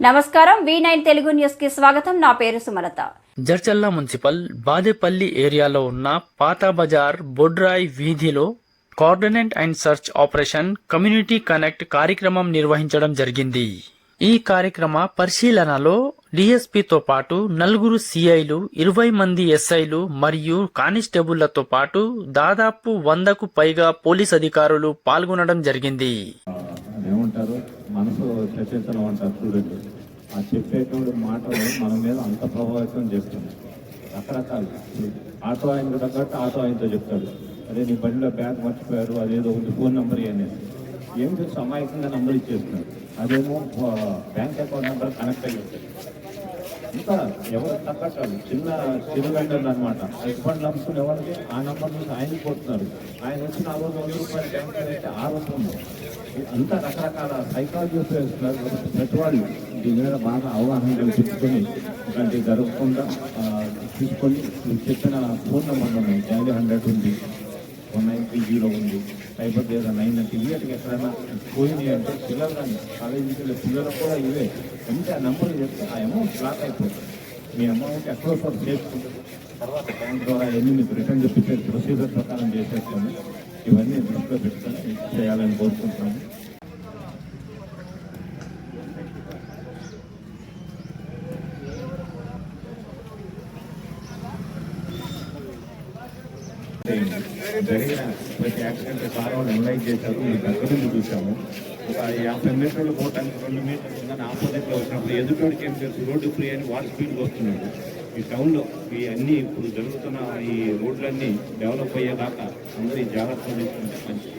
నమస్కారం V nine Telugu న్యూస్కి స్వాగతం. నా పేరు సుమలత. జడ్చల్ల మున్సిపల్ బాదేపల్లి ఏరియాలో ఉన్న పాత బజార్ బొడ్రాయ్ వీధిలో coordinate and search operation community connect కార్యక్రమం నిర్వహించడం జరిగింది. ఈ కార్యక్రమ పరిశీలనలో డిఎస్పితో పాటు నలుగురు సిఐలు ఇరవై మంది ఎస్ఐలు మరియు కానిస్టేబుళ్ళతో పాటు దాదాపు వందకు పైగా పోలీస్ అధికారులు పాల్గొనడం జరిగింది. ఏమంటారు? మనసు చర్చించడం అంటారు చూడండి. ఆ చెప్పేటువంటి మాటలు మన మీద అంత ప్రభావితం చేస్తుంది. రకరకాలు. ఆటో ఆయనకు తగ్గట్టు ఆటో ఆయనతో చెప్తాడు. అదే నీ బండిలో బ్యాగ్ మర్చిపోయారు అదేదో ఉంది ఫోన్ నెంబర్ అనేది ఏం చేసి అమాయకంగా నెంబర్ ఇచ్చేస్తున్నాడు? అదేమో బ్యాంక్ అకౌంట్ నెంబర్ కనెక్ట్ అయ్యి ఇంకా ఎవరు తగ్గట్టాలి? చిన్న చిరు వెండర్లు అనమాట ఐదు పండ్లు అమ్ముకునే వాళ్ళకి ఆ నంబర్ నుంచి ఆయన కొడుతున్నారు ఆయన వచ్చి నా రోజు వంద రూపాయలు బ్యాంక్ అయితే ఆ రూపంలో అంతా రకరకాల సైకాలజీ ఉపయోగిస్తున్నారు ప్రతి వాళ్ళు దీని మీద బాగా అవగాహన కల్పించుకొని ఇలాంటివి జరగకుండా తీసుకొని మీరు చెప్పిన ఫోన్ నెంబర్ ఉన్నాయి. డైలీ హండ్రెడ్ ఉంది. వన్ నైన్ త్రీ జీరో ఉంది. టైపర్ లేదా నైన్ అంటే ఇవి ఎక్కడైనా పోయినాయి అంటే పిల్లలు కానీ కాలేజీ పిల్లలకు కూడా ఇవే. అంటే ఆ నెంబర్ చెప్తే ఆ అమౌంట్ బ్లాక్ అయిపోతుంది. మీ అమౌంట్ ఎక్కడో చోట చేసుకుంటుంది తర్వాత బ్యాంక్ ద్వారా ఎన్ని మీకు రిటర్న్ చూపించే ప్రొసీజర్ ప్రకారం చేసేస్తాము. ఇవన్నీ దృష్టిలో పెట్టుకొని చేయాలని కోరుకుంటున్నాము. జరిగిన ప్రతి యాక్సిడెంట్ కారణం వాళ్ళు చేశారు మీ దగ్గర నుండి చూసాము ఒక యాభై మీటర్లు పోవటానికి రెండు మీటర్లు ఉందని ఆపోజిట్లో వచ్చినప్పుడు ఎదుటోడికి ఏం తెలుసు రోడ్డు ఫ్రీ అని వాడు స్పీడ్గా వస్తున్నాడు. ఈ టౌన్లో ఈ అన్ని ఇప్పుడు జరుగుతున్న ఈ రోడ్లన్నీ డెవలప్ అయ్యేదాకా అందరి జాగ్రత్త జాగ్రత్తలు తీసుకుంటే మంచిది